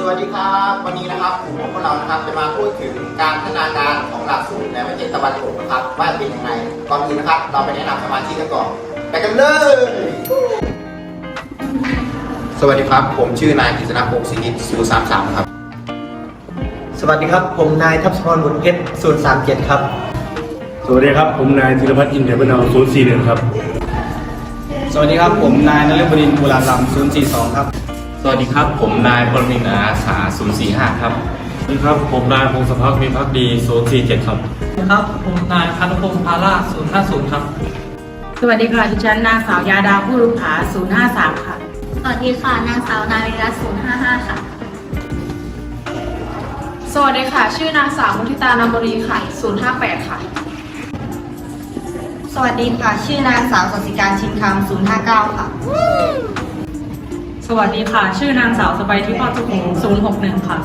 สวัสดีครับ วันนี้นะครับกลุ่มของพวกเรานะครับจะมาพูดถึงการพัฒนาการของหลักสูตรในประเทศตะวันตกนะครับว่าเป็นยังไงก่อนอื่นนะครับ เราไปแนะนำสมาชิกกันก่อนไปกันเลย สวัสดีครับ ผมชื่อนายกฤษณพงศ์ศรีนิตสูสามสามครับ สวัสดีครับ ผมนายทัพพรบุญเพชรศูนย์สามเจ็ดครับ สวัสดีครับ ผมนายธีรพัฒน์อินเดียบนเอาศูนย์สี่หนึ่งครับ สวัสดีครับ ผมนายนฤบดินทร์บุราลำ042ครับ สวัสดีครับ ผมนายปรมินทร์อาสา045 ครับสวัสดีครับ ผมนายพงศพักดิ์มีพักดีศูนย์สี่เจ็ดครับ ครับ ผมนายพันพงศ์พารา050 ครับ สวัสดีค่ะดิฉันนางสาวยาดาผู้รุภา053 ค่ะ สวัสดีค่ะ นางสาวนาวิรัตน์055 ค่ะ สวัสดีค่ะ ชื่อนางสาวมุทิตานามบรีค่ะ 058 ค่ะ สวัสดีค่ะ ชื่อนางสาวสศิการชินคำ059 ค่ะ สวัสดีค่ะ ชื่อนางสาวสบายทิพย์พรสุขง061 ค่ะ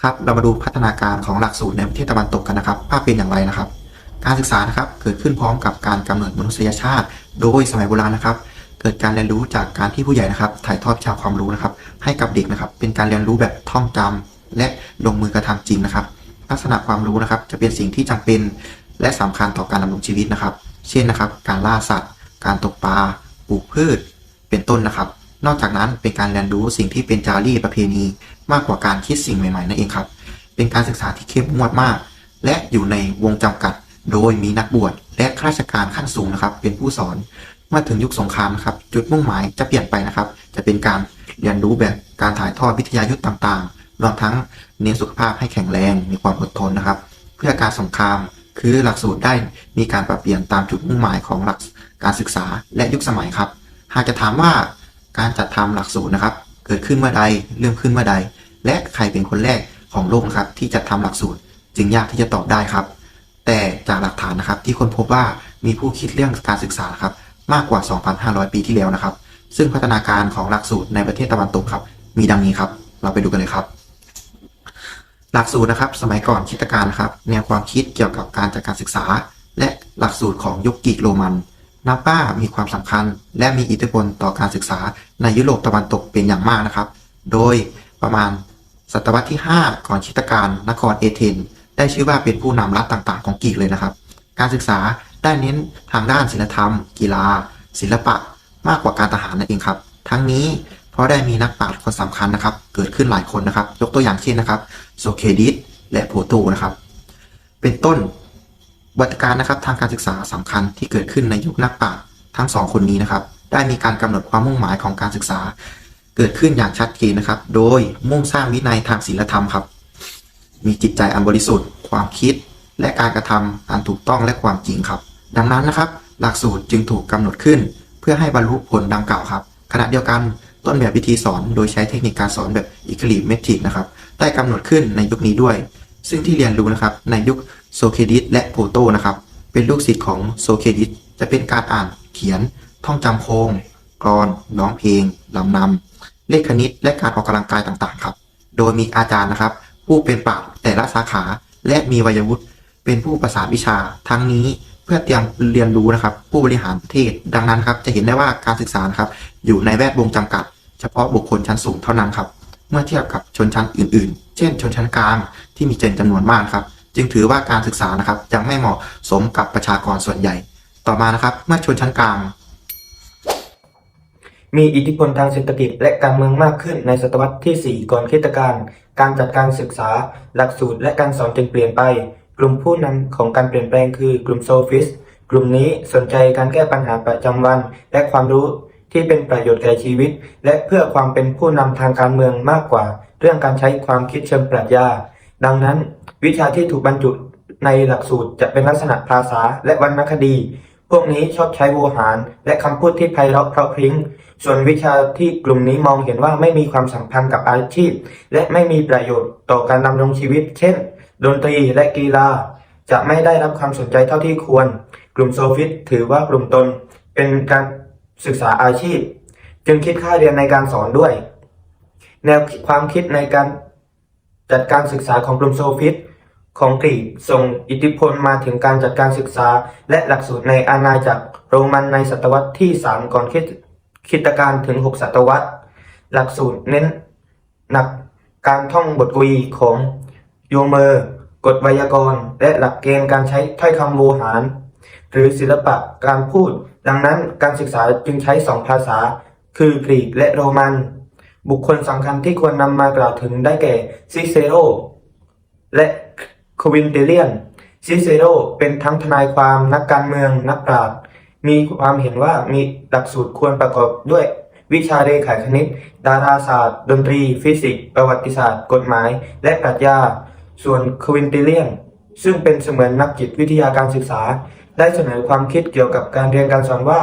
ครับ เรามาดูพัฒนาการของหลักสูตรในประเทศตะวันตกกันนะครับว่าเป็นอย่างไรนะครับ การศึกษานะครับเกิดขึ้นพร้อมกับการกำเนิดมนุษยชาติ โดยสมัยโบราณนะครับ เกิดการเรียนรู้จากการที่ผู้ใหญ่นะครับ ถ่ายทอดชาวความรู้นะครับ ให้กับเด็กนะครับ เป็นการเรียนรู้แบบท่องจำและลงมือกระทำจริงนะครับ ลักษณะความรู้นะครับ จะเป็นสิ่งที่จำเป็น และสำคัญต่อการดำรงชีวิตนะครับ เช่นนะครับ การล่าสัตว์ การตกปลาปลูกพืช เป็นต้นนะครับ นอกจากนั้นเป็นการเรียนรู้สิ่งที่เป็นจารีตประเพณี มากกว่าการคิดสิ่งใหม่ๆนั่นเองครับ เป็นการศึกษาที่เข้มงวดมาก และอยู่ในวงจำกัด โดยมีนักบวชและข้าราชการขั้นสูงนะครับ เป็นผู้สอนเมื่อถึงยุคสงครามนะครับ จุดมุ่งหมายจะเปลี่ยนไปนะครับ จะเป็นการเรียนรู้แบบการถ่ายทอดวิทยายุทธ์ต่างๆรวมทั้งเน้นสุขภาพให้แข็งแรงมีความอดทนนะครับ เพื่อการสงครามคือหลักสูตรได้มีการปรับเปลี่ยนตามจุดมุ่งหมายของหลักการศึกษาและยุคสมัยครับ หากจะถามว่า การจัดทำหลักสูตรนะครับ เกิดขึ้นเมื่อใดเริ่มขึ้นเมื่อใด และใครเป็นคนแรกของโลกนะครับที่จัดทำหลักสูตร จึงยากที่จะตอบได้ครับ แต่จากหลักฐานนะครับ ที่ค้นพบว่ามีผู้คิดเรื่องการศึกษาครับมากกว่า 2,500 ปีที่แล้วนะครับ ซึ่งพัฒนาการของหลักสูตรในประเทศตะวันตกครับ มีดังนี้ครับ เราไปดูกันเลยครับ หลักสูตรนะครับ สมัยก่อนคิดการนะครับ แนวความคิดเกี่ยวกับการจัดการศึกษา และหลักสูตรของยุคกรีกโรมัน นับว่ามีความสำคัญ และมีอิทธิพลต่อการศึกษาในยุโรปตะวันตกเป็นอย่างมากนะครับ โดยประมาณศตวรรษที่ 5 ก่อนคิดการนครเอเธนได้ชื่อว่าเป็นผู้นำรัฐต่างๆ ของกรีกเลยนะครับ การศึกษาได้เน้นทางด้านศิลธรรม กีฬา ศิลปะ มากกว่าการทหารนั่นเองครับ ทั้งนี้เพราะได้มีนักปราชญ์คนสำคัญนะครับ เกิดขึ้นหลายคนนะครับ ยกตัวอย่างเช่นนะครับโซเคดิสและโพโตนะครับ เป็นต้น วัตการนะครับทางการศึกษาสำคัญที่เกิดขึ้นในยุคนักปราชญ์ทั้งสองคนนี้นะครับ ได้มีการกำหนดความมุ่งหมายของการศึกษา เกิดขึ้นอย่างชัดเจนนะครับ โดยมุ่งสร้างวินัยทางศีลธรรมครับ มีจิตใจอันบริสุทธิ์ ความคิด และการกระทำอันถูกต้องและความจริงครับ ดังนั้นนะครับ หลักสูตรจึงถูกกำหนดขึ้น เพื่อให้บรรลุผลดังกล่าวครับ ขณะเดียวกันต้นแบบวิธีสอนโดยใช้เทคนิคการสอนแบบอิคลิเมทิกนะครับ ได้กำหนดขึ้นในยุคนี้ด้วย ซึ่งที่เรียนรู้นะครับในยุค โซเครดิสและโพโตนะครับ เป็นลูกศิษย์ของโซเครดิสจะเป็นการอ่านเขียน ท่องจำโครงกรอนร้องเพลงลำนำเลขคณิตและการออกกำลังกายต่างๆครับ โดยมีอาจารย์นะครับ ผู้เป็นปราชญ์แต่ละสาขาและมีวัยวุฒิเป็นผู้ประสานวิชา ทั้งนี้เพื่อเตรียมเรียนรู้นะครับ ผู้บริหารประเทศ ดังนั้นครับจะเห็นได้ว่าการศึกษาครับ อยู่ในแวดวงจำกัด เฉพาะบุคคลชั้นสูงเท่านั้นครับ เมื่อเทียบกับชนชั้นอื่นๆ เช่น ชนชั้นกลางที่มีเจนจำนวนมากครับ จึงถือว่าการศึกษานะครับยังไม่เหมาะสมกับประชากรส่วนใหญ่ ต่อมานะครับเมื่อชนชั้นกลาง มีอิทธิพลทางเศรษฐกิจและการเมืองมากขึ้นในศตวรรษที่ 4 ก่อนคริสตกาลการจัดการศึกษา หลักสูตรและการสอนจึงเปลี่ยนไป กลุ่มผู้นำของการเปลี่ยนแปลงคือกลุ่มโซฟิสกลุ่มนี้สนใจการแก้ปัญหาประจำวัน และความรู้ที่เป็นประโยชน์แก่ชีวิต และเพื่อความเป็นผู้นำทางการเมืองมากกว่า เรื่องการใช้ความคิดเชิงปรัชญา ดังนั้นวิชาที่ถูกบรรจุในหลักสูตรจะเป็นลักษณะภาษาและวรรณคดี พวกนี้ชอบใช้โวหาร และคำพูดที่ไพเราะเพราะพริ้ง ส่วนวิชาที่กลุ่มนี้มองเห็นว่าไม่มีความสัมพันธ์กับอาชีพ และไม่มีประโยชน์ต่อการดำรงชีวิต เช่น ดนตรีและกีฬา จะไม่ได้รับความสนใจเท่าที่ควร กลุ่มโซฟิสถือว่ากลุ่มตน เป็นการศึกษาอาชีพ จึงคิดค่าเรียนในการสอนด้วย แนวความคิดในการ จัดการศึกษาของกลุ่มโซฟิสของกรีกส่งอิทธิพลมาถึงการจัดการศึกษา และหลักสูตรในอาณาจักรโรมันในศตวรรษที่ 3 ก่อนคริสตกาลถึง 6 ศตวรรษ หลักสูตรเน้นหนักการท่องบทกวีของโยเมอร์กฎไวยากรณ์ และหลักเกณฑ์การใช้ถ้อยคำโวหาร หรือศิลปะการพูด ดังนั้นการศึกษาจึงใช้สองภาษา คือกรีกและโรมัน บุคคลสำคัญที่ควรนำมากล่าวถึงได้แก่ซิเซโรและควินเตเลียนซิเซโรเป็นทั้งทนายความนักการเมืองนักปราชญ์มีความเห็นว่ามีหลักสูตรควรประกอบด้วยวิชาเรขาคณิต ดาราศาสตร์ ดนตรี ฟิสิกส์ ประวัติศาสตร์ กฎหมาย และปรัชญา ส่วนควินเตเลียน ซึ่งเป็นเสมือนนักจิตวิทยาการศึกษา ได้เสนอความคิดเกี่ยวกับการเรียนการสอนว่า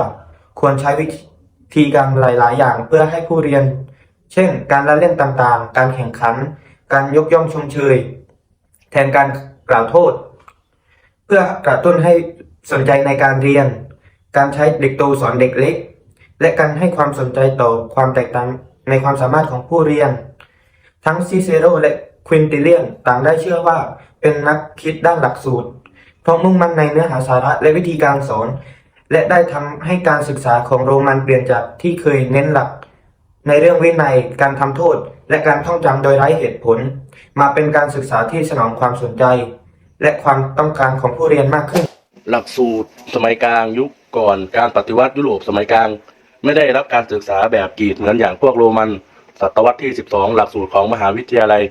ควรใช้วิธีการหลาย ๆ อย่างเพื่อให้ผู้เรียน เช่น การละเล่นต่างๆ การแข่งขัน การยกย่องชมเชย แทนการกล่าวโทษ เพื่อกระตุ้นให้สนใจในการเรียน การใช้เด็กโตสอนเด็กเล็ก และการให้ความสนใจต่อความแตกต่างในความสามารถของผู้เรียน ทั้งซิเซโรและควินติเลียนต่างได้เชื่อว่าเป็นนักคิดด้านหลักสูตร เพราะมุ่งมั่นในเนื้อหาสาระและวิธีการสอน และได้ทำให้การศึกษาของโรมันเปลี่ยนจากที่เคยเน้นหลัก ในเรื่องวินัยการทำโทษ และการท่องจำโดยไร้เหตุผล มาเป็นการศึกษาที่สนองความสนใจ และความต้องการของผู้เรียนมากขึ้น หลักสูตรสมัยกลางยุคก่อนการปฏิวัติยุโรปสมัยกลาง ไม่ได้รับการศึกษาแบบกรีกเหมือนอย่างพวกโรมันศตวรรษที่ 12 หลักสูตรของมหาวิทยาลัย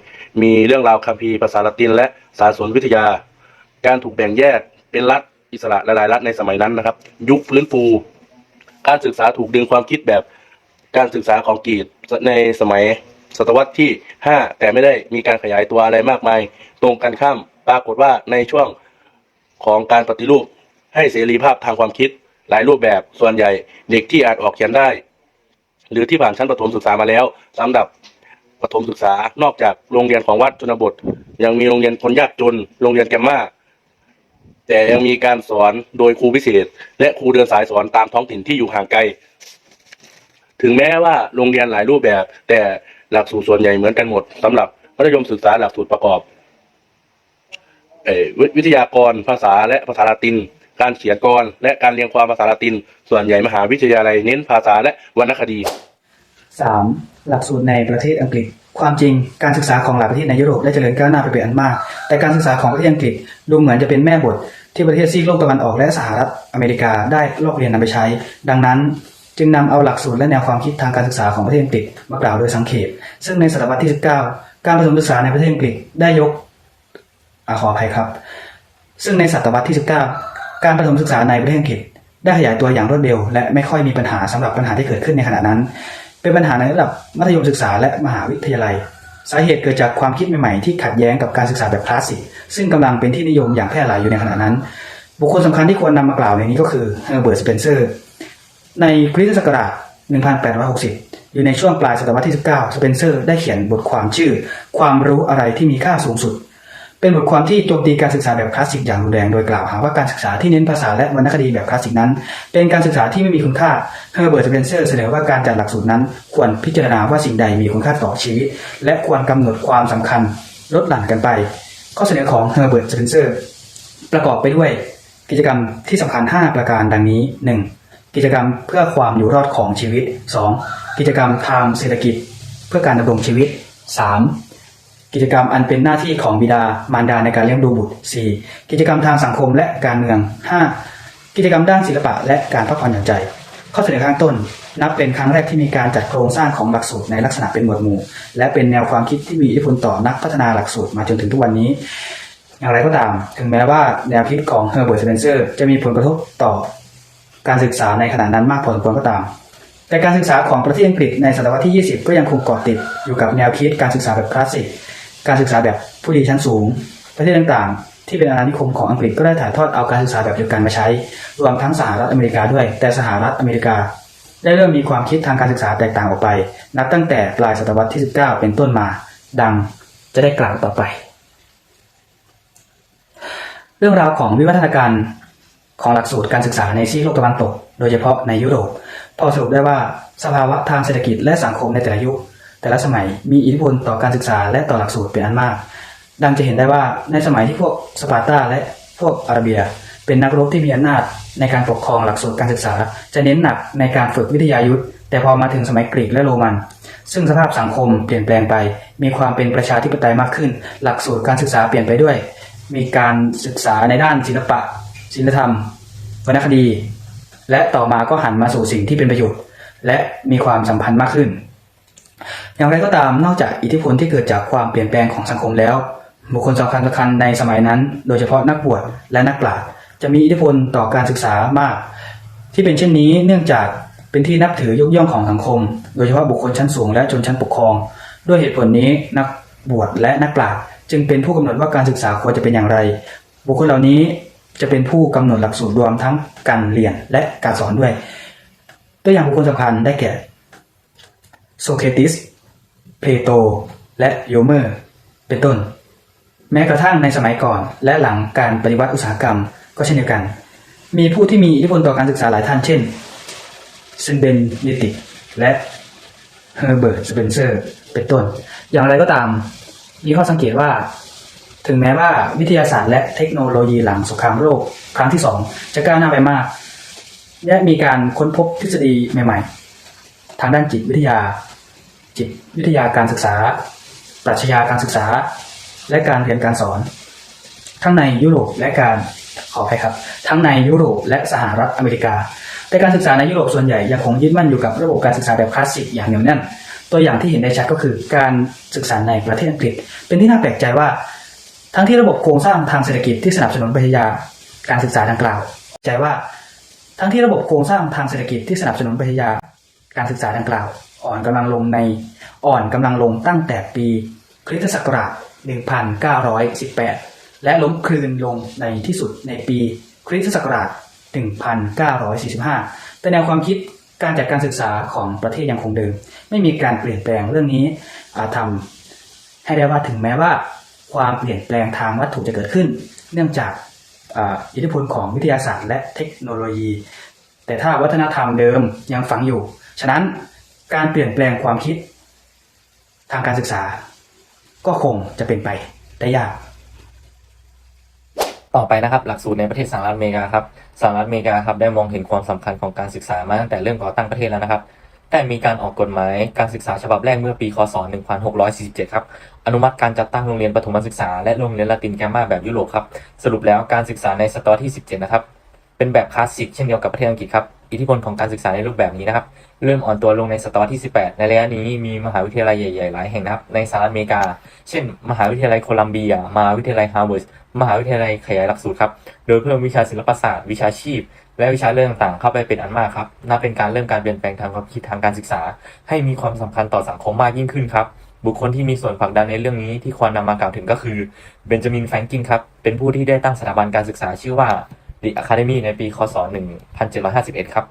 มีเรื่องราวคัมภีร์ภาษาละติน และสารสนวิทยา การถูกแบ่งแยกเป็นรัฐอิสระหลายรัฐในสมัยนั้นนะครับ ยุคฟื้นฟู การศึกษาถูกดึงความคิดแบบ การศึกษาของกรีกในสมัยศตวรรษที่ 5 แต่ไม่ได้มีการขยายตัวอะไรมากมาย ตรงกันข้ามปรากฏว่าในช่วงของการปฏิรูปให้เสรีภาพทางความคิดหลายรูปแบบส่วนใหญ่เด็กที่อานออกเขียนได้ หรือที่ผ่านชั้นประถมศึกษามาแล้วสำหรับประถมศึกษานอกจากโรงเรียนของวัดชนบท ยังมีโรงเรียนคนยากจน โรงเรียนแกมมาแต่ยังมีการสอนโดยครูพิเศษ และครูเดินสายสอนตามท้องถิ่นที่อยู่ห่างไกล ถึงแม้ว่าโรงเรียนหลายรูปแบบ แต่หลักสูตรส่วนใหญ่เหมือนกันหมดสำหรับมัธยมศึกษาหลักสูตรประกอบวิทยากรภาษาและภาษาละติน การเขียนกรและการเรียงความภาษาละติน ส่วนใหญ่มหาวิทยาลัยเน้นภาษาและวรรณคดี 3. หลักสูตรในประเทศอังกฤษ ความจริงการศึกษาของหลายประเทศในยุโรปได้เจริญก้าวหน้าไปเป็นอันมาก แต่การศึกษาของประเทศอังกฤษดูเหมือนจะเป็นแม่บทที่ประเทศซีกโลกตะวันออกและสหรัฐอเมริกาได้ลอกเรียนนำไปใช้ ดังนั้น จึงนำเอาหลักสูตรและแนวความคิดทางการศึกษาของประเทศอังกฤษมากล่าวโดยสังเขปซึ่งในศตวรรษที่ 19 การประถมศึกษาในประเทศอังกฤษได้ยกอขออภัยครับ ซึ่งในศตวรรษที่ 19 การประถมศึกษาในประเทศอังกฤษได้ขยายตัวอย่างรวดเร็ว และไม่ค่อยมีปัญหาสำหรับปัญหาที่เกิดขึ้นในขณะนั้น เป็นปัญหาในระดับมัธยมศึกษาและมหาวิทยาลัย สาเหตุเกิดจากความคิดใหม่ๆที่ขัดแย้งกับการศึกษาแบบคลาสสิกซึ่งกำลังเป็นที่นิยมอย่างแพร่หลายอยู่ในขณะนั้น บุคคลสำคัญที่ควรนำมากล่าวในนี้ก็คือเฮอร์เบิร์ตสเปนเซอร์ ในคริสตศักราช 1860 อยู่ในช่วงปลายศตวรรษที่ 19 สเปนเซอร์ได้เขียนบทความชื่อ ความรู้อะไรที่มีค่าสูงสุด เป็นบทความที่โจมตีการศึกษาแบบคลาสสิกอย่างรุนแรง โดยกล่าวหาว่าการศึกษาที่เน้นภาษาและวรรณคดีแบบคลาสสิกนั้น เป็นการศึกษาที่ไม่มีคุณค่าเฮอร์เบิร์ตสเปนเซอร์เสนอว่าการจัดหลักสูตรนั้น ควรพิจารณาว่าสิ่งใดมีคุณค่าต่อชีวิต และควรกำหนดความสำคัญลดหลั่นกันไป ข้อเสนอของเฮอร์เบิร์ตสเปนเซอร์ประกอบไปด้วยกิจกรรมที่สำคัญ 5 ประการดังนี้ 1. กิจกรรมเพื่อความอยู่รอดของชีวิต 2. กิจกรรมทางเศรษฐกิจ เพื่อการดำรงชีวิต 3. กิจกรรมอันเป็นหน้าที่ของบิดามารดาในการเลี้ยงดูบุตร 4. กิจกรรมทางสังคมและการเมือง 5. กิจกรรมด้านศิลปะและการพักผ่อนหย่อนใจ ข้อเสนอข้างต้น นับเป็นครั้งแรกที่มีการจัดโครงสร้างของหลักสูตรในลักษณะเป็นหมวดหมู่ และเป็นแนวความคิดที่มีอิทธิพลต่อนักพัฒนาหลักสูตรมาจนถึงทุกวันนี้อย่างไรก็ตาม ถึงแม้ว่าแนวคิดของเฮอร์เบิร์ตสเปนเซอร์จะมีผลกระทบต่อ การศึกษาในขณะนั้นมากพอสมควรก็ตาม แต่การศึกษาของประเทศอังกฤษในศตวรรษที่ 20 ก็ยังคงเกาะติดอยู่กับแนวคิดการศึกษาแบบคลาสสิก การศึกษาแบบผู้ดีชั้นสูง ประเทศต่างๆ ที่เป็นอาณานิคมของอังกฤษก็ได้ถ่ายทอดเอาการศึกษาแบบเดียวกันมาใช้ รวมทั้งสหรัฐอเมริกาด้วย แต่สหรัฐอเมริกา ได้เริ่มมีความคิดทางการศึกษาแตกต่างออกไป นับตั้งแต่ปลายศตวรรษที่ 19 เป็นต้นมา ดังจะได้กล่าวต่อไป เรื่องราวของวิวัฒนาการ ของหลักสูตรการศึกษาในซีกโลกตะวันตก โดยเฉพาะในยุโรป พอสรุปได้ว่าสภาวะทางเศรษฐกิจและสังคมในแต่ละยุค แต่ละสมัยมีอิทธิพลต่อการศึกษาและต่อหลักสูตรเป็นอันมาก ดังจะเห็นได้ว่าในสมัยที่พวกสปาร์ตาและพวกอาราเบีย เป็นนักรบที่มีอำนาจในการปกครองหลักสูตรการศึกษา จะเน้นหนักในการฝึกวิทยายุทธแต่พอมาถึงสมัยกรีกและโรมัน ซึ่งสภาพสังคมเปลี่ยนแปลงไป มีความเป็นประชาธิปไตยมากขึ้น หลักสูตรการศึกษาเปลี่ยนไปด้วย มีการศึกษาในด้านศิลปะ ศิลธรรมวรรณคดี และต่อมาก็หันมาสู่สิ่งที่เป็นประโยชน์ และมีความสัมพันธ์มากขึ้น อย่างไรก็ตามนอกจากอิทธิพลที่เกิดจากความเปลี่ยนแปลงของสังคมแล้ว บุคคลสำคัญสำคัญในสมัยนั้น โดยเฉพาะนักบวชและนักปราชญ์จะมีอิทธิพลต่อการศึกษามาก ที่เป็นเช่นนี้เนื่องจากเป็นที่นับถือยกย่องของสังคม โดยเฉพาะบุคคลชั้นสูงและชนชั้นปกครอง ด้วยเหตุผลนี้นักบวชและนักปราชญ์จึงเป็นผู้กำหนดว่าการศึกษาควรจะเป็นอย่างไร บุคคลเหล่านี้ จะเป็นผู้กำหนดหลักสูตรรวมทั้งการเรียนและการสอนด้วย ตัวอย่างบุคคลสำคัญได้แก่โซเครติส เพลโต และโยเมอร์ เป็นต้น แม้กระทั่งในสมัยก่อนและหลังการปฏิวัติอุตสาหกรรมก็เช่นเดียวกัน มีผู้ที่มีอิทธิพลต่อการศึกษาหลายท่านเช่นซินเบนนิติกและเฮอร์เบิร์ตสเปนเซอร์ เป็นต้น อย่างไรก็ตามมีข้อสังเกตว่า ถึงแม้ว่าวิทยาศาสตร์และเทคโนโลยีหลังสงครามโลกครั้งที่สองจะก้าวหน้าไปมาก และมีการค้นพบทฤษฎีใหม่ ๆ ทางด้านจิตวิทยา จิตวิทยาการศึกษา ปรัชญาการศึกษา และการเรียนการสอน ทั้งในยุโรปและการขออภัยครับ ทั้งในยุโรปและสหรัฐอเมริกา แต่การศึกษาในยุโรปส่วนใหญ่ยังคงยึดมั่นอยู่กับระบบการศึกษาแบบคลาสสิกอย่างเหนียวแน่นตัวอย่างที่เห็นได้ชัดก็คือการศึกษาในประเทศอังกฤษ เป็นที่น่าแปลกใจว่า ทั้งที่ระบบโครงสร้างทางเศรษฐกิจที่สนับสนุนปริญญาการศึกษาดังกล่าว ใจว่าทั้งที่ระบบโครงสร้างทางเศรษฐกิจที่สนับสนุนปริญญาการศึกษาดังกล่าว อ่อนกำลังลงในอ่อนกำลังลงตั้งแต่ปีคริสตศักราช 1918 และล้มคลืนลงในที่สุดในปีคริสตศักราช 1945 แต่แนวความคิดการจัดการศึกษาของประเทศยังคงเดิม ไม่มีการเปลี่ยนแปลงเรื่องนี้อาจทำให้ได้ว่าถึงแม้ว่า ความเปลี่ยนแปลงทางวัตถุจะเกิดขึ้น เนื่องจากอิทธิพลของวิทยาศาสตร์ และเทคโนโลยี แต่ถ้าวัฒนธรรมเดิมยังฝังอยู่ ฉะนั้นการเปลี่ยนแปลงความคิด ทางการศึกษา ก็คงจะเป็นไปได้ยาก ต่อไปนะครับ หลักสูตรในประเทศสหรัฐอเมริกาครับสหรัฐอเมริกาครับได้มองเห็นความสำคัญของการศึกษามาตั้งแต่เริ่มก่อตั้งประเทศแล้วนะครับ ได้มีการออกกฎหมายการศึกษาฉบับแรกเมื่อปี คศ1647 ครับ อนุมัติการจัดตั้งโรงเรียนประถมศึกษา และโรงเรียนละตินแกมมาแบบยุโรปครับ สรุปแล้วการศึกษาในศตวรรษที่ 17 นะครับ เป็นแบบคลาสสิกเช่นเดียวกับประเทศอังกฤษครับ อิทธิพลของการศึกษาในรูปแบบนี้นะครับ เริ่มอ่อนตัวลงในศตวรรษที่ 18 ในระยะนี้มีมหาวิทยาลัยใหญ่ๆ หลายแห่งนะครับ ในสหรัฐอเมริกา เช่น มหาวิทยาลัยโคลัมเบีย มหาวิทยาลัยฮาร์วาร์ด มหาวิทยาลัยขยายหลักสูตรครับ โดยเพิ่มวิชาศิลปศาสตร์ วิชาชีพ และวิชาเรื่องต่างๆเข้าไปเป็นอันมากครับ นับเป็นการเริ่มการเปลี่ยนแปลงทางความคิดทางการศึกษา ให้มีความสำคัญต่อสังคมมากยิ่งขึ้นครับ บุคคลที่มีส่วนผลักดันในเรื่องนี้ที่ควรนำมากล่าวถึงก็คือเบนจามินแฟรงกินครับ เป็นผู้ที่ได้ตั้งสถาบันการศึกษาชื่อว่า The Academy ในปี คศ 1751 ครับ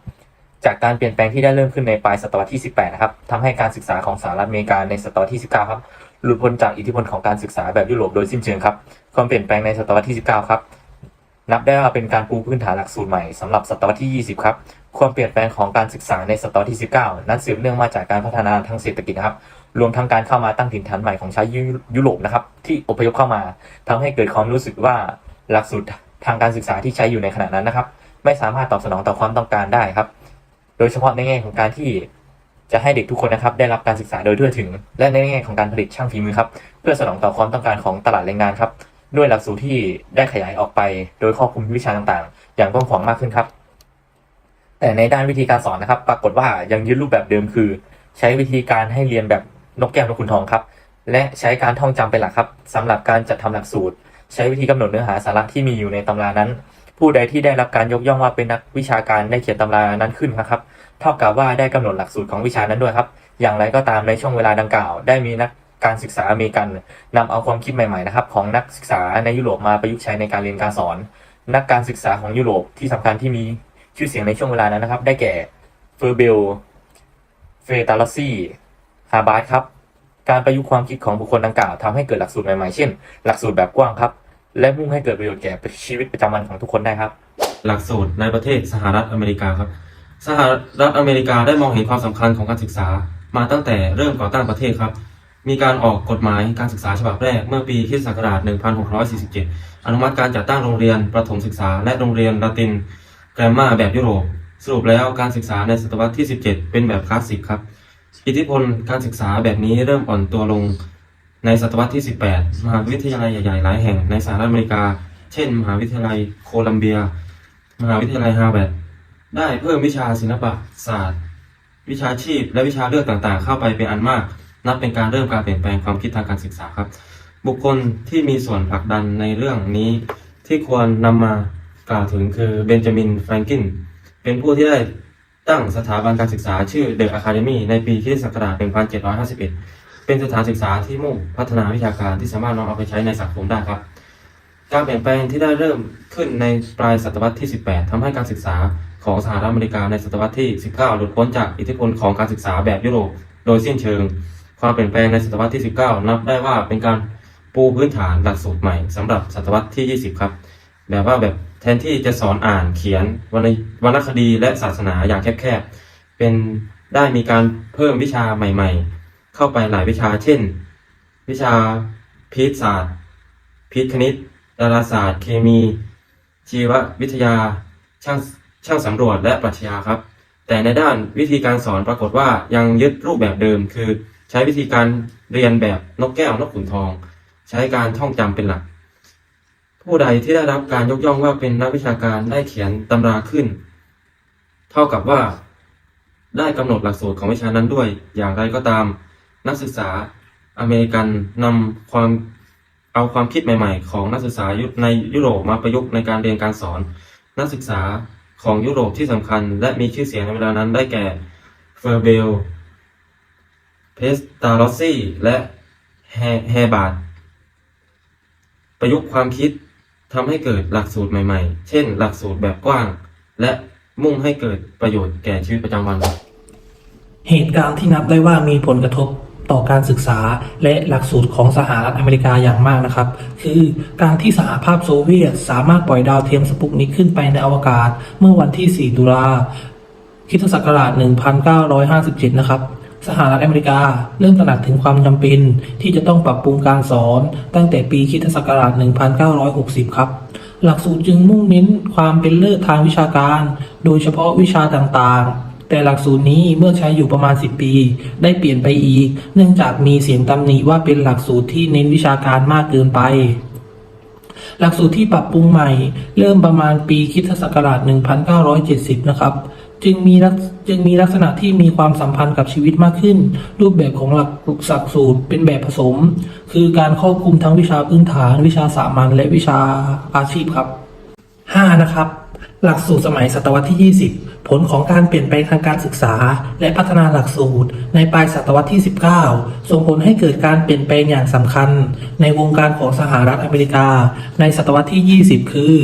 จากการเปลี่ยนแปลงที่ได้เริ่มขึ้นในปลายศตวรรษที่ 18 นะครับทำให้การศึกษาของสหรัฐอเมริกาในศตวรรษที่ 19 ครับ หลุดพ้นจากอิทธิพลของการศึกษาแบบยุโรปโดยสิ้นเชิงครับ ความเปลี่ยนแปลงในศตวรรษที่ 19 ครับ นับได้ว่าเป็นการปูพื้นฐานหลักสูตรใหม่สำหรับศตวรรษที่ 20 ครับความเปลี่ยนแปลงของการศึกษาในศตวรรษที่ 19 นั้นสืบเนื่องมาจากการพัฒนาทางเศรษฐกิจนะครับ รวมทั้งการเข้ามาตั้งถิ่นฐานใหม่ของชาวยุยุโรปนะครับ ที่อพยพเข้ามาทำให้เกิดความรู้สึกว่าหลักสูตรทางการศึกษาที่ใช้อยู่ในขณะนั้นนะครับ ไม่สามารถตอบสนองต่อความต้องการได้ครับ โดยเฉพาะในแง่ของการที่จะให้เด็กทุกคนนะครับ ได้รับการศึกษาโดยทั่วถึง และในแง่ของการผลิตช่างฝีมือครับ เพื่อสนองต่อความต้องการของตลาดแรงงานครับ ด้วยหลักสูตรที่ได้ขยายออกไป โดยครอบคลุมวิชาต่างๆ อย่างกว้างขวางมากขึ้นครับ แต่ในด้านวิธีการสอนนะครับ ปรากฏว่ายังยึดรูปแบบเดิมคือ ใช้วิธีการให้เรียนแบบนกแก้วนกขุนทองครับ และใช้การท่องจำเป็นหลักครับสำหรับการจัดทำหลักสูตร ใช้วิธีกำหนดเนื้อหาสาระที่มีอยู่ในตำรานั้น ผู้ใดที่ได้รับการยกย่องว่าเป็นนักวิชาการได้เขียนตำรานั้นขึ้นนะครับ เท่ากับว่าได้กำหนดหลักสูตรของวิชานั้นด้วยครับ อย่างไรก็ตามในช่วงเวลาดังกล่าว ได้มีนัก การศึกษาอเมริกันนำเอาความคิดใหม่ๆนะครับของนักศึกษาในยุโรปมาประยุกต์ใช้ในการเรียนการสอน นักการศึกษาของยุโรปที่สำคัญที่มีชื่อเสียงในช่วงเวลานั้นนะครับ ได้แก่เฟอร์เบล เฟตาลซีฮาบาร์ดครับ การประยุกต์ความคิดของบุคคลดังกล่าวทำให้เกิดหลักสูตรใหม่ๆ เช่น หลักสูตรแบบกว้างครับ และมุ่งให้เกิดประโยชน์แก่ชีวิตประจำวันของทุกคนได้ครับ หลักสูตรในประเทศสหรัฐอเมริกาครับ สหรัฐอเมริกาได้มองเห็นความสำคัญของการศึกษา มาตั้งแต่เริ่มก่อตั้งประเทศครับ มีการออกกฎหมายการศึกษาฉบับแรกเมื่อปีคศ1647 อนุมัติการจัดตั้งโรงเรียนประถมศึกษา และโรงเรียนละตินแกรมมาแบบยุโรป สรุปแล้วการศึกษาในศตวรรษที่ 17 เป็นแบบคลาสสิกครับ อิทธิพลการศึกษาแบบนี้เริ่มอ่อนตัวลงในศตวรรษที่ 18 มหาวิทยาลัยใหญ่ๆหลายแห่งในสหรัฐอเมริกา เช่น มหาวิทยาลัยโคลัมเบีย มหาวิทยาลัยฮาร์วาร์ดได้เพิ่มวิชาศิลปศาสตร์ วิชาชีพ และวิชาเลือกต่างๆ เข้าไปเป็นอันมาก นับเป็นการเริ่มการเปลี่ยนแปลงความคิดทางการศึกษาครับ บุคคลที่มีส่วนผลักดันในเรื่องนี้ที่ควรนำมากล่าวถึงคือเบนจามินแฟรงกินเป็นผู้ที่ได้ตั้งสถาบันการศึกษาชื่อ The Academy ในปีคริสตศักราช1751 เป็นสถานศึกษาที่มุ่งพัฒนาวิชาการที่สามารถนำเอาไปใช้ในสังคมได้ครับ การเปลี่ยนแปลงที่ได้เริ่มขึ้นในปลายศตวรรษที่ 18ทำให้การศึกษาของสหรัฐอเมริกาในศตวรรษที่ 19 หลุดพ้นจากอิทธิพลของการศึกษาแบบยุโรปโดยสิ้นเชิง ความเปลี่ยนแปลงในศตวรรษที่ 19 นับได้ว่าเป็นการปูพื้นฐานหลักสูตรใหม่สำหรับศตวรรษที่ 20 ครับ แบบว่าแบบแทนที่จะสอนอ่านเขียนวรรณวรรณคดีและศาสนาอย่างแคบๆเป็นได้มีการเพิ่มวิชาใหม่ๆ เข้าไปหลายวิชา เช่น วิชาพิษศาสตร์ พิษคณิต ดาราศาสตร์ เคมี ชีววิทยา ช่างช่างสำรวจและปรัชญาครับ แต่ในด้านวิธีการสอนปรากฏว่ายังยึดรูปแบบเดิมคือ ใช้วิธีการเรียนแบบนกแก้วนกขุนทอง ใช้การท่องจำเป็นหลัก ผู้ใดที่ได้รับการยกย่องว่าเป็นนักวิชาการได้เขียนตำราขึ้น เท่ากับว่า ได้กำหนดหลักสูตรของวิชานั้นด้วย อย่างไรก็ตาม นักศึกษาอเมริกันนำความเอาความคิดใหม่ ๆ ของนักศึกษายุในยุโรปมาประยุกต์ในการเรียนการสอน นักศึกษาของยุโรปที่สำคัญ และมีชื่อเสียงในเวลานั้นได้แก่เฟอร์เบล เพสตาลอซี่ และแฮแฮบาร์ดประยุกต์ความคิดทำให้เกิดหลักสูตรใหม่ๆ เช่น หลักสูตรแบบกว้าง และมุ่งให้เกิดประโยชน์แก่ชีวิตประจำวัน เหตุการณ์ที่นับได้ว่ามีผลกระทบต่อการศึกษาและหลักสูตรของสหรัฐอเมริกาอย่างมากนะครับ คือการที่สหภาพโซเวียตสามารถปล่อยดาวเทียมสปุกนิกขึ้นไปในอวกาศ เมื่อวันที่ 4 ตุลาคริสตศักราช 1957 นะครับ สหรัฐอเมริกาเริ่มตระหนักถึงความจำเป็น ที่จะต้องปรับปรุงการสอนตั้งแต่ปีคิศักราช 1960 ครับ หลักสูตรจึงมุ่งเน้นความเป็นเลิศทางวิชาการ โดยเฉพาะวิชาต่างๆ แต่หลักสูตรนี้เมื่อใช้อยู่ประมาณ 10 ปี ได้เปลี่ยนไปอีก เนื่องจากมีเสียงตำหนิว่าเป็นหลักสูตรที่เน้นวิชาการมากเกินไปหลักสูตรที่ปรับปรุงใหม่ เริ่มประมาณปีคิศักราช 1970 นะครับ จึงมีลักจึงมีลักษณะที่มีความสัมพันธ์กับชีวิตมากขึ้น รูปแบบของหลักหลักสูตรเป็นแบบผสม คือการครอบคลุมทั้งวิชาพื้นฐาน วิชาสามัญและวิชาอาชีพครับ 5. นะครับ หลักสูตรสมัยศตวรรษที่ 20 ผลของการเปลี่ยนแปลงทางการศึกษา และพัฒนาหลักสูตร ในปลายศตวรรษที่ 19 ส่งผลให้เกิดการเปลี่ยนแปลงอย่างสำคัญ ในวงการของสหรัฐอเมริกา ในศตวรรษที่ 20 คือ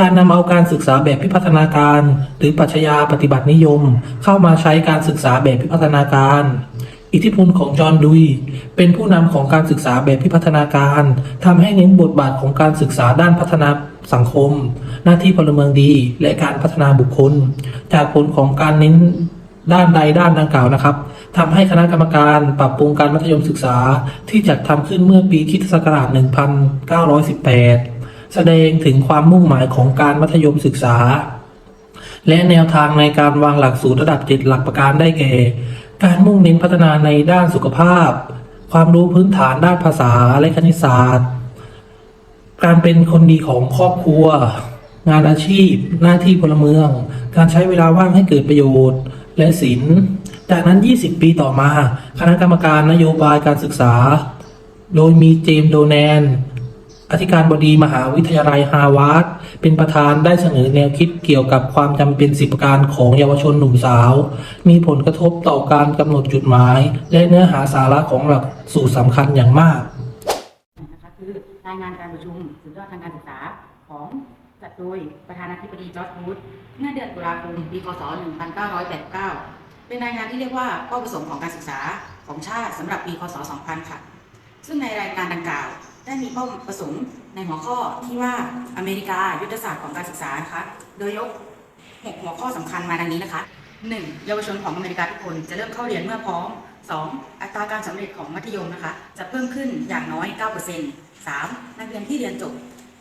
การนำเอาการศึกษาแบบพิพัฒนาการ หรือปรัชญาปฏิบัตินิยม เข้ามาใช้การศึกษาแบบพิพัฒนาการ อิทธิพลของจอห์นดุยเป็นผู้นำของการศึกษาแบบพิพัฒนาการทำให้เน้นบทบาทของการศึกษาด้านพัฒนาสังคม หน้าที่พลเมืองดี และการพัฒนาบุคคล จากผลของการเน้นด้านใดด้านดังกล่าวนะครับทำให้คณะกรรมการปรับปรุงการมัธยมศึกษาที่จัดทำขึ้นเมื่อปีคิศักราช 1918 แสดงถึงความมุ่งหมายของการมัธยมศึกษาและแนวทางในการวางหลักสูตรระดับจ็ดหลักประการได้แก่ การมุ่งเน้นพัฒนาในด้านสุขภาพ ความรู้พื้นฐานด้านภาษาและคณิตศาสตร์ การเป็นคนดีของครอบครัว งานอาชีพ หน้าที่พลเมือง การใช้เวลาว่างให้เกิดประโยชน์ และศิลป์จากนั้น 20 ปีต่อมา คณะกรรมการนโยบายการศึกษา โดยมีเจมส์โดแนน อธิการบดีมหาวิทยาลัยฮาร์วาร์ดเป็นประธานได้เสนอแนวคิดเกี่ยวกับความจำเป็นสิบประการของเยาวชนหนุ่มสาว มีผลกระทบต่อการกำหนดจุดหมาย และเนื้อหาสาระของหลักสูตรสำคัญอย่างมากนะคะคือรายงานการประชุมสุดยอดทางการศึกษาของจัดโดยประธานาธิบดีจอร์จบูธเมื่อเดือนตุลาคมปีคศ 1989 เป็นรายงานที่เรียกว่าเป้าประสงค์ของการศึกษาของชาติสำหรับปีคศ 2000 ค่ะ ซึ่งในรายการดังกล่าว ได้มีเป้าประสงค์ในหัวข้อที่ว่าอเมริกายุทธศาสตร์ของการศึกษานะคะ โดยยก 6 หัวข้อสำคัญมาดังนี้นะคะ 1. เยาวชนของอเมริกาทุกคนจะเริ่มเข้าเรียนเมื่อพร้อม 2. อัตราการสำเร็จของมัธยมนะคะ จะเพิ่มขึ้นอย่างน้อย 9% 3. นักเรียนที่เรียนจบ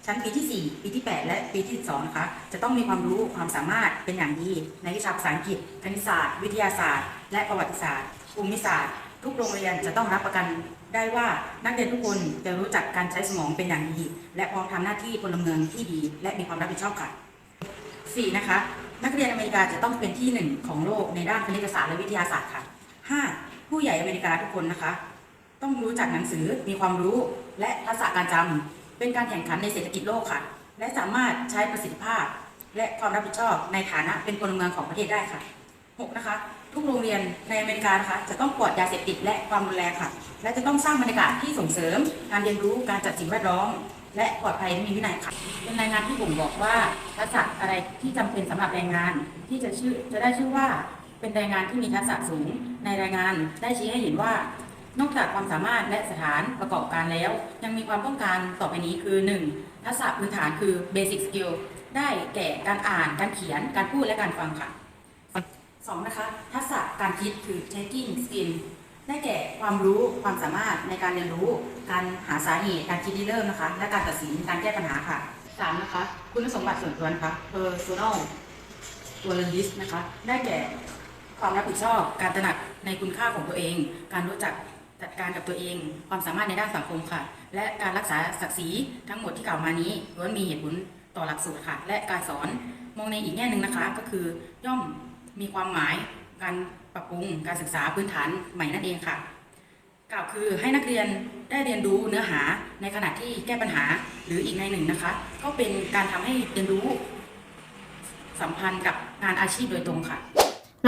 ชั้นปีที่ 4 ปีที่ 8 และปีที่2นะคะจะต้องมีความรู้ความสามารถเป็นอย่างดีในวิชาภาษาอังกฤษ คณิตศาสตร์ วิทยาศาสตร์ และประวัติศาสตร์ภูมิศาสตร์ ทุกโรงเรียนจะต้องรับประกันได้ว่านักเรียนทุกคนจะรู้จักการใช้สมองเป็นอย่างดี และพร้อมทำหน้าที่พลเมืองที่ดี และมีความรับผิดชอบค่ะ 4. นะคะ นักเรียนอเมริกาจะต้องเป็นที่หนึ่งของโลกในด้านคณิตศาสตร์และวิทยาศาสตร์ค่ะ 5. ผู้ใหญ่อเมริกาทุกคนนะคะ ต้องรู้จักหนังสือมีความรู้และทักษะการจำเป็นการแข่งขันในเศรษฐกิจโลกค่ะ และสามารถใช้ประสิทธิภาพ และความรับผิดชอบในฐานะเป็นพลเมืองของประเทศได้ค่ะ 6. นะคะ ทุกโรงเรียนในอเมริกานะคะจะต้องปลอดยาเสพติดและความรุนแรงค่ะ และจะต้องสร้างบรรยากาศที่ส่งเสริม การเรียนรู้การจัดสิ่งแวดล้อม และปลอดภัยและมีวินัยค่ะเป็นรายงานที่ผมบอกว่าทักษะอะไรที่จำเป็นสำหรับแรงงาน ที่จะชื่อจะได้ชื่อว่าเป็นแรงงานที่มีทักษะสูง ในรายงานได้ชี้ให้เห็นว่านอกจากความสามารถและสถานประกอบการแล้ว ยังมีความต้องการต่อไปนี้คือ 1. ทักษะพื้นฐานคือ basic skill ได้แก่การอ่าน การเขียน การพูดและการฟังค่ะ 2. นะคะทักษะการคิดคือ taking skill ได้แก่ความรู้ความสามารถในการเรียนรู้ การหาสาเหตุการคิดริเริ่มนะคะ และการตัดสินการแก้ปัญหาค่ะ 3. นะคะ คุณสมบัติส่วนตัวนะคะ personal ตัวเรนดิสนะคะ ได้แก่ความรับผิดชอบ การตระหนักในคุณค่าของตัวเอง การรู้จักจัดการกับตัวเอง ความสามารถในด้านสังคมค่ะ และการรักษาศักดิ์ศรีทั้งหมดที่กล่าวมานี้ล้วนมีเหตุผลต่อหลักสูตรค่ะ และการสอนมองในอีกแง่หนึ่งนะคะ ก็คือย่อม มีความหมายการปรับปรุงการศึกษาพื้นฐานใหม่นั่นเองค่ะ กล่าวคือให้นักเรียนได้เรียนรู้เนื้อหาในขณะที่แก้ปัญหาหรืออีกในหนึ่งนะคะ ก็เป็นการทำให้เรียนรู้ สัมพันธ์กับงานอาชีพโดยตรงค่ะ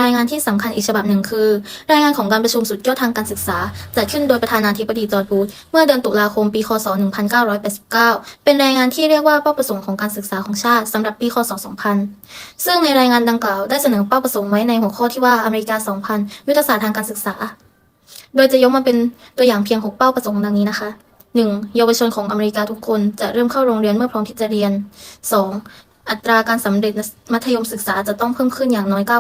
รายงานที่สำคัญอีกฉบับหนึ่งคือ รายงานของการประชุมสุดยอดทางการศึกษา จัดขึ้นโดยประธานาธิบดีจอร์จบูธเมื่อเดือนตุลาคมปี คศ 1989 เป็นรายงานที่เรียกว่าเป้าประสงค์ของการศึกษาของชาติสำหรับปี คศ 2000 ซึ่งในรายงานดังกล่าวได้เสนอเป้าประสงค์ไว้ในหัวข้อที่ว่าอเมริกา 2000 ยุทธศาสตร์ทางการศึกษา โดยจะยกมาเป็นตัวอย่างเพียง 6 เป้าประสงค์ดังนี้นะคะ 1. เยาวชนของอเมริกาทุกคนจะเริ่มเข้าโรงเรียนเมื่อพร้อมที่จะเรียน 2. อัตราการสำเร็จมัธยมศึกษาจะต้องเพิ่มขึ้นอย่างน้อย 9%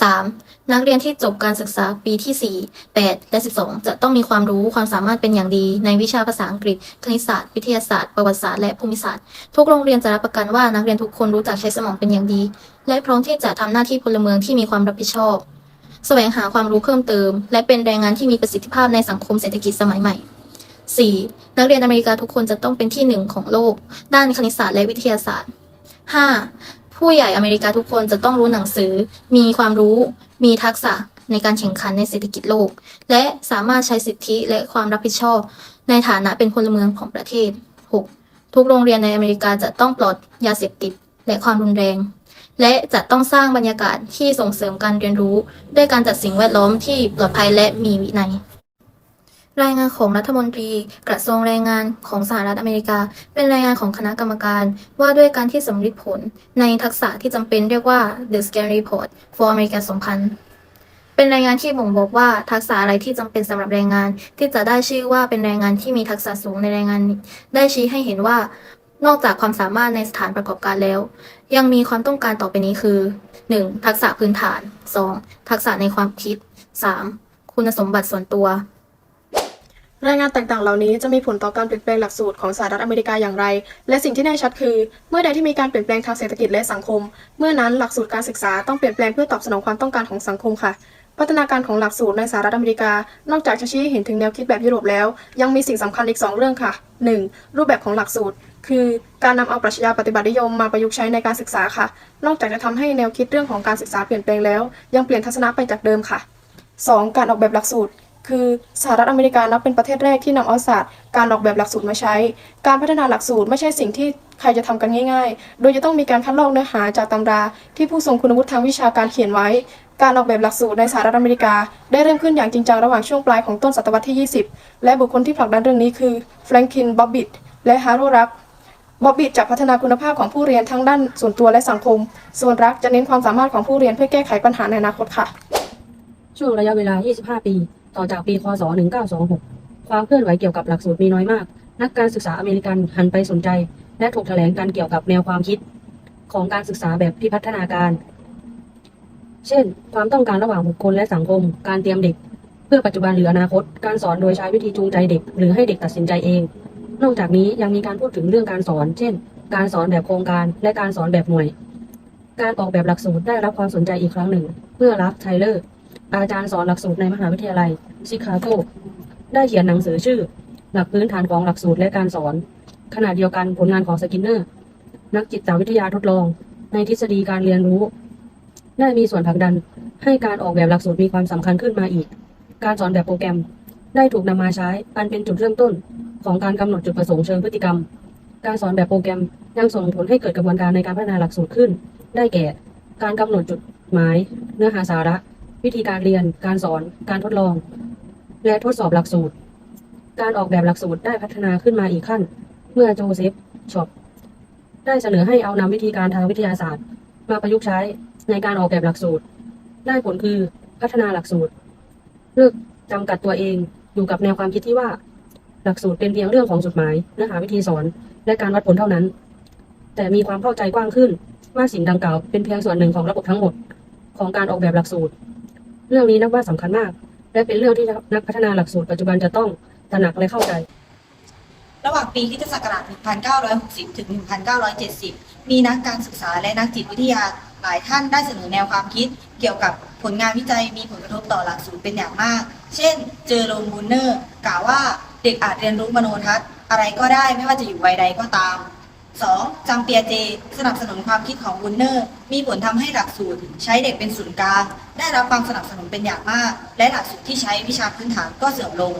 3. นักเรียนที่จบการศึกษาปีที่ 4 8 และ 12 จะต้องมีความรู้ความสามารถเป็นอย่างดี ในวิชาภาษาอังกฤษ คณิตศาสตร์ วิทยาศาสตร์ ประวัติศาสตร์ และภูมิศาสตร์ ทุกโรงเรียนจะรับประกันว่านักเรียนทุกคนรู้จักใช้สมองเป็นอย่างดี และพร้อมที่จะทำหน้าที่พลเมืองที่มีความรับผิดชอบ แสวงหาความรู้เพิ่มเติม และเป็นแรงงานที่มีประสิทธิภาพในสังคมเศรษฐกิจสมัยใหม่ 4. นักเรียนอเมริกาทุกคนจะต้องเป็นที่หนึ่งของโลก ด้านคณิตศาสตร์และวิทยาศาสตร์ 5. ผู้ใหญ่อเมริกาทุกคนจะต้องรู้หนังสือ มีความรู้ มีทักษะในการแข่งขันในเศรษฐกิจโลก และสามารถใช้สิทธิและความรับผิดชอบ ในฐานะเป็นพลเมืองของประเทศ 6. ทุกโรงเรียนในอเมริกาจะต้องปลอดยาเสพติดและความรุนแรง และจะต้องสร้างบรรยากาศที่ส่งเสริมการเรียนรู้ ด้วยการจัดสิ่งแวดล้อมที่ปลอดภัยและมีวินัย รายงานของรัฐมนตรี กระทรวงแรงงานของสหรัฐอเมริกา เป็นรายงานของคณะกรรมการ ว่าด้วยการที่สำลิดผลในทักษะที่จำเป็นเรียกว่า The Scan Report for America 2000 เป็นรายงานที่บ่งบอกว่าทักษะอะไรที่จำเป็นสำหรับแรงงาน ที่จะได้ชื่อว่าเป็นแรงงานที่มีทักษะสูงในแรงงาน ได้ชี้ให้เห็นว่านอกจากความสามารถในสถานประกอบการแล้ว ยังมีความต้องการต่อไปนี้คือ 1. ทักษะพื้นฐาน 2. ทักษะในความคิด 3. คุณสมบัติส่วนตัว รายงานต่างๆ เหล่านี้จะมีผลต่อการเปลี่ยนแปลงหลักสูตรของสหรัฐอเมริกาอย่างไร และสิ่งที่แน่ชัดคือ เมื่อใดที่มีการเปลี่ยนแปลงทางเศรษฐกิจและสังคม เมื่อนั้นหลักสูตรการศึกษาต้องเปลี่ยนแปลงเพื่อตอบสนองความต้องการของสังคมค่ะ พัฒนาการของหลักสูตรในสหรัฐอเมริกา นอกจากจะชี้ให้เห็นถึงแนวคิดแบบยุโรปแล้ว ยังมีสิ่งสำคัญอีก 2 เรื่องค่ะ 1. รูปแบบของหลักสูตร คือการนำเอาปรัชญาปฏิบัตินิยมมาประยุกต์ใช้ในการศึกษาค่ะ นอกจากจะทำให้แนวคิดเรื่องของการศึกษาเปลี่ยนแปลงแล้ว ยังเปลี่ยนทัศนะไปจากเดิมค่ะ 2. การออกแบบหลักสูตร คือสหรัฐอเมริกานับเป็นประเทศแรกที่นำเอาศาสตร์การออกแบบหลักสูตรมาใช้ การพัฒนาหลักสูตรไม่ใช่สิ่งที่ใครจะทำกันง่าย ๆ โดยจะต้องมีการคัดลอกเนื้อหาจากตำราที่ผู้ทรงคุณวุฒิทางวิชาการเขียนไว้ การออกแบบหลักสูตรในสหรัฐอเมริกา ได้เริ่มขึ้นอย่างจริงจังระหว่างช่วงปลายของต้นศตวรรษที่ 20 และบุคคลที่ผลักดันเรื่องนี้คือแฟรงคินบ๊อบบิทและฮาร์โรรักบ๊อบบิทจะพัฒนาคุณภาพของผู้เรียนทั้งด้านส่วนตัวและสังคม ส่วนรักจะเน้นความสามารถของผู้เรียนเพื่อแก้ไขปัญหาในอนาคตค่ะ ช่วงระยะเวลา 25 ปี ต่อจากปีคศ 1926 ความเคลื่อนไหวเกี่ยวกับหลักสูตรมีน้อยมาก นักการศึกษาอเมริกันหันไปสนใจ และถกแถลงกันเกี่ยวกับแนวความคิด ของการศึกษาแบบพิพัฒนาการ เช่น ความต้องการระหว่างบุคคลและสังคม การเตรียมเด็ก เพื่อปัจจุบันหรืออนาคต การสอนโดยใช้วิธีจูงใจเด็ก หรือให้เด็กตัดสินใจเอง นอกจากนี้ยังมีการพูดถึงเรื่องการสอน เช่น การสอนแบบโครงการ และการสอนแบบหน่วย การออกแบบหลักสูตรได้รับความสนใจอีกครั้งหนึ่งเมื่อรับไทเลอร์ อาจารย์สอนหลักสูตรในมหาวิทยาลัยชิคาโกได้เขียนหนังสือชื่อ หลักพื้นฐานของหลักสูตรและการสอน ขณะเดียวกันผลงานของสกินเนอร์ นักจิตวิทยาทดลอง ในทฤษฎีการเรียนรู้ ได้มีส่วนผลักดันให้การออกแบบหลักสูตรมีความสำคัญขึ้นมาอีก การสอนแบบโปรแกรม ได้ถูกนำมาใช้อันเป็นจุดเริ่มต้น ของการกำหนดจุดประสงค์เชิงพฤติกรรม การสอนแบบโปรแกรมยังส่งผลให้เกิดกระบวนการในการพัฒนาหลักสูตรขึ้น ได้แก่ การกำหนดจุดหมาย เนื้อหาสาระ วิธีการเรียน การสอน การทดลอง และทดสอบหลักสูตร การออกแบบหลักสูตรได้พัฒนาขึ้นมาอีกขั้น เมื่อโจเซฟช็อปได้เสนอให้เอานำวิธีการทางวิทยาศาสตร์ มาประยุกต์ใช้ในการออกแบบหลักสูตร ได้ผลคือพัฒนาหลักสูตร เลิกจำกัดตัวเองอยู่กับแนวความคิดที่ว่า หลักสูตรเป็นเพียงเรื่องของจุดหมายเนื้อหาวิธีสอน และการวัดผลเท่านั้น แต่มีความเข้าใจกว้างขึ้นว่าสิ่งดังกล่าวเป็นเพียงส่วนหนึ่งของระบบทั้งหมด ของการออกแบบหลักสูตร เรื่องนี้นับว่าสำคัญมาก และเป็นเรื่องที่นักพัฒนาหลักสูตรปัจจุบันจะต้องตระหนักและเข้าใจ ระหว่างปีคริสตศักราช 1960 ถึง 1970 มีนักการศึกษาและนักจิตวิทยาหลายท่านได้เสนอแนวความคิด เกี่ยวกับผลงานวิจัยมีผลกระทบต่อหลักสูตรเป็นอย่างมาก เช่น เจอโรมบูนเนอร์ กล่าวว่าเด็กอาจเรียนรู้มโนทัศน์ อะไรก็ได้ไม่ว่าจะอยู่วัยใดก็ตาม 2. จังเปียเจ สนับสนุนความคิดของบูนเนอร์ มีผลทำให้หลักสูตร ใช้เด็กเป็นศูนย์กลางได้รับความสนับสนุนเป็นอย่างมาก และหลักสูตรที่ใช้วิชาพื้นฐานก็เสื่อมลง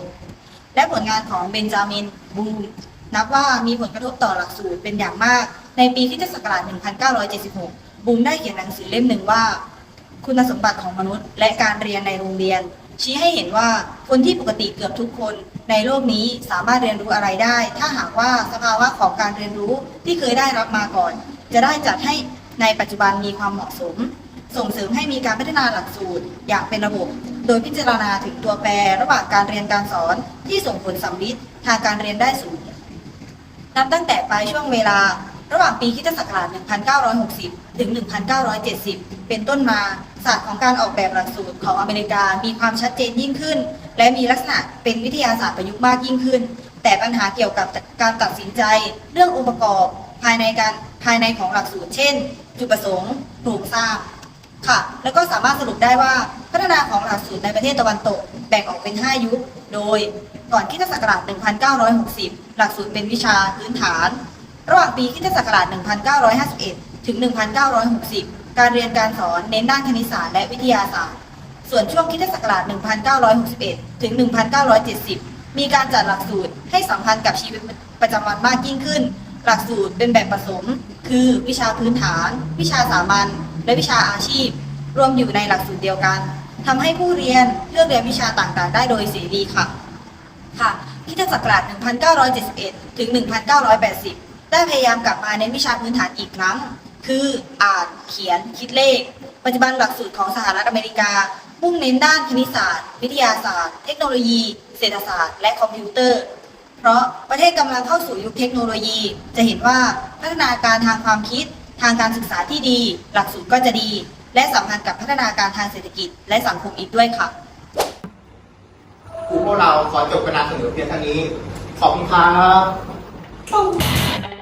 และผลงานของเบนจามินบูมนับว่ามีผลกระทบต่อหลักสูตรเป็นอย่างมาก ในปีคริสตศักราช1976 บูมได้เขียนหนังสือเล่มหนึ่งว่า คุณสมบัติของมนุษย์ และการเรียนในโรงเรียน ชี้ให้เห็นว่าคนที่ปกติเกือบทุกคนในโลกนี้สามารถเรียนรู้อะไรได้ ถ้าหากว่าสภาวะของการเรียนรู้ที่เคยได้รับมาก่อน จะได้จัดให้ในปัจจุบันมีความเหมาะสม ส่งเสริมให้มีการพัฒนาหลักสูตรอย่างเป็นระบบ โดยพิจารณาถึงตัวแปรระหว่างการเรียนการสอนที่ส่งผลสำลิดทางการเรียนได้สูงนับตั้งแต่ปลายช่วงเวลาระหว่างปีคริสตศักราช 1960 ถึง 1970 เป็นต้นมา ศาสตร์ของการออกแบบหลักสูตรของอเมริกา มีความชัดเจนยิ่งขึ้น และมีลักษณะเป็นวิทยาศาสตร์ประยุกต์มากยิ่งขึ้น แต่ปัญหาเกี่ยวกับการตัดสินใจ เรื่ององค์ประกอบภายในการภายในของหลักสูตร เช่น จุดประสงค์โครงสร้างค่ะ แล้วก็สามารถสรุปได้ว่าพัฒนาของหลักสูตรในประเทศตะวันตกแบ่งออกเป็น 5 ยุค โดยก่อนคริสตศักราช 1960 หลักสูตรเป็นวิชาพื้นฐาน ระหว่างปีคริสตศักราช 1951 ถึง 1960 การเรียนการสอนเน้นด้านคณิตศาสตร์และวิทยาศาสตร์ ส่วนช่วงคริสตศักราช 1961 ถึง 1970 มีการจัดหลักสูตรให้สัมพันธ์กับชีวิตประจำวันมากยิ่งขึ้น หลักสูตรเป็นแบบผสม คือวิชาพื้นฐาน วิชาสามัญ และวิชาอาชีพ รวมอยู่ในหลักสูตรเดียวกันทำให้ผู้เรียนเลือกเรียนวิชาต่างๆ ได้โดยเสรีค่ะ ค่ะคริสตศักราช 1971 ถึง 1980 ได้พยายามกลับมาเน้นวิชาพื้นฐานอีกครั้ง คืออ่านเขียนคิดเลข ปัจจุบันหลักสูตรของสหรัฐอเมริกา มุ่งเน้นด้านคณิตศาสตร์ วิทยาศาสตร์ เทคโนโลยี เศรษฐศาสตร์ และคอมพิวเตอร์ เพราะประเทศกำลังเข้าสู่ยุคเทคโนโลยี จะเห็นว่าพัฒนาการทางความคิด ทางการศึกษาที่ดี หลักสูตรก็จะดี และสัมพันธ์กับพัฒนาการทางเศรษฐกิจ และสังคมอีกด้วยค่ะครูพวกเราขอจบการนำเสนอเพียงเท่านี้ ขอบคุณครับ